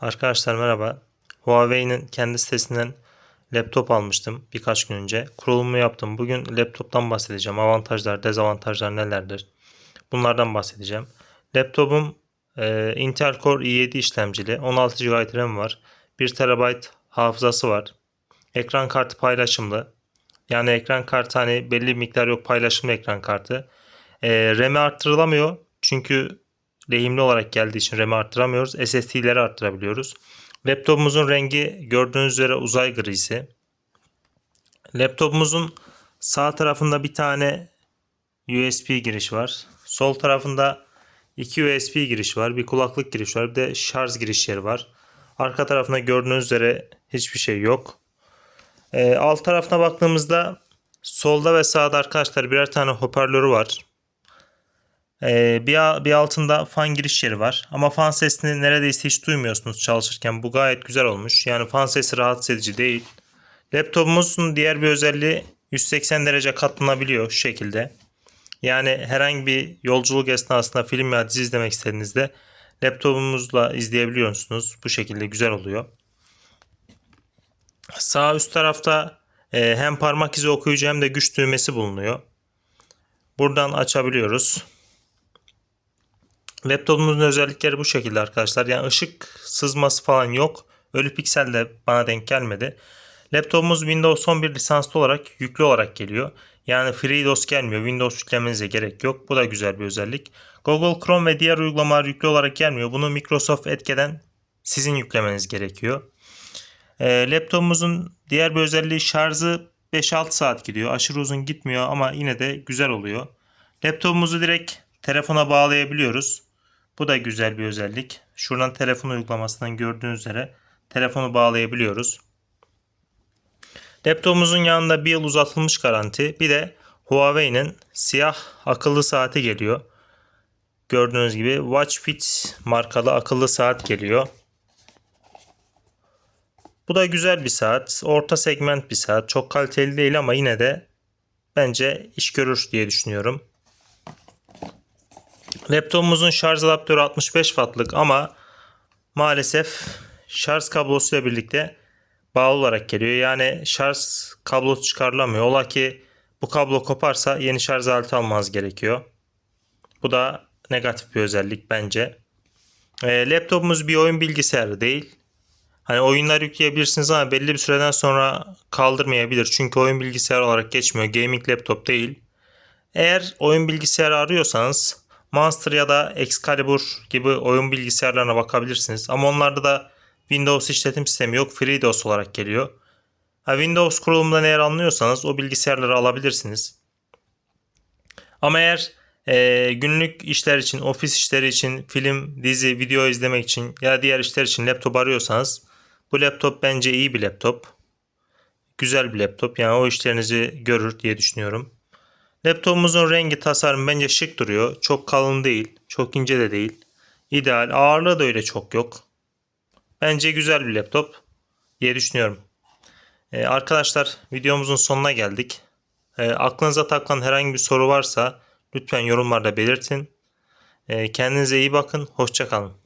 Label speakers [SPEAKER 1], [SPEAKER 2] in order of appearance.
[SPEAKER 1] Arkadaşlar merhaba. Huawei'nin kendi sitesinden laptop almıştım birkaç gün önce. Kurulumu yaptım. Bugün laptoptan bahsedeceğim. Avantajlar, dezavantajlar nelerdir? Bunlardan bahsedeceğim. Laptopum e, Intel Core i7 işlemcili. 16 GB RAM var. 1 TB hafızası var. Ekran kartı paylaşımlı. Yani ekran kartı hani belli bir miktar yok paylaşımlı ekran kartı. E, RAM'i arttırılamıyor. Çünkü lehimli olarak geldiği için RAM'i arttıramıyoruz. SSD'leri arttırabiliyoruz. Laptopumuzun rengi gördüğünüz üzere uzay grisi. Laptopumuzun sağ tarafında bir tane USB giriş var. Sol tarafında iki USB giriş var. Bir kulaklık giriş var. Bir de şarj girişleri var. Arka tarafında gördüğünüz üzere hiçbir şey yok. Ee, alt tarafına baktığımızda solda ve sağda arkadaşlar birer tane hoparlörü var. Ee, bir, bir altında fan giriş yeri var. Ama fan sesini neredeyse hiç duymuyorsunuz çalışırken. Bu gayet güzel olmuş. Yani fan sesi rahatsız edici değil. Laptopumuzun diğer bir özelliği 180 derece katlanabiliyor şu şekilde. Yani herhangi bir yolculuk esnasında film ya dizi izlemek istediğinizde laptopumuzla izleyebiliyorsunuz. Bu şekilde güzel oluyor. Sağ üst tarafta e, hem parmak izi okuyucu hem de güç düğmesi bulunuyor. Buradan açabiliyoruz. Laptopumuzun özellikleri bu şekilde arkadaşlar. Yani ışık sızması falan yok. Ölü piksel de bana denk gelmedi. Laptopumuz Windows 11 lisanslı olarak yüklü olarak geliyor. Yani FreeDOS gelmiyor. Windows yüklemenize gerek yok. Bu da güzel bir özellik. Google Chrome ve diğer uygulamalar yüklü olarak gelmiyor. Bunu Microsoft etkeden sizin yüklemeniz gerekiyor. E, laptopumuzun diğer bir özelliği şarjı 5-6 saat gidiyor. Aşırı uzun gitmiyor ama yine de güzel oluyor. Laptopumuzu direkt telefona bağlayabiliyoruz. Bu da güzel bir özellik. Şuradan telefon uygulamasından gördüğünüz üzere telefonu bağlayabiliyoruz. Laptopumuzun yanında bir yıl uzatılmış garanti. Bir de Huawei'nin siyah akıllı saati geliyor. Gördüğünüz gibi Watch Fit markalı akıllı saat geliyor. Bu da güzel bir saat. Orta segment bir saat. Çok kaliteli değil ama yine de bence iş görür diye düşünüyorum. Laptopumuzun şarj adaptörü 65 wattlık ama maalesef şarj kablosuyla birlikte bağlı olarak geliyor. Yani şarj kablosu çıkarılamıyor. Ola ki bu kablo koparsa yeni şarj aleti almanız gerekiyor. Bu da negatif bir özellik bence. E, laptopumuz bir oyun bilgisayarı değil. Hani oyunlar yükleyebilirsiniz ama belli bir süreden sonra kaldırmayabilir. Çünkü oyun bilgisayarı olarak geçmiyor. Gaming laptop değil. Eğer oyun bilgisayarı arıyorsanız Monster ya da Excalibur gibi oyun bilgisayarlarına bakabilirsiniz. Ama onlarda da Windows işletim sistemi yok. FreeDOS olarak geliyor. Ha, Windows kurulumundan eğer anlıyorsanız o bilgisayarları alabilirsiniz. Ama eğer e, günlük işler için, ofis işleri için, film, dizi, video izlemek için ya da diğer işler için laptop arıyorsanız bu laptop bence iyi bir laptop. Güzel bir laptop. Yani o işlerinizi görür diye düşünüyorum. Laptopumuzun rengi tasarım bence şık duruyor. Çok kalın değil. Çok ince de değil. İdeal. Ağırlığı da öyle çok yok. Bence güzel bir laptop diye düşünüyorum. Ee, arkadaşlar videomuzun sonuna geldik. Ee, aklınıza takılan herhangi bir soru varsa lütfen yorumlarda belirtin. Ee, kendinize iyi bakın. Hoşçakalın.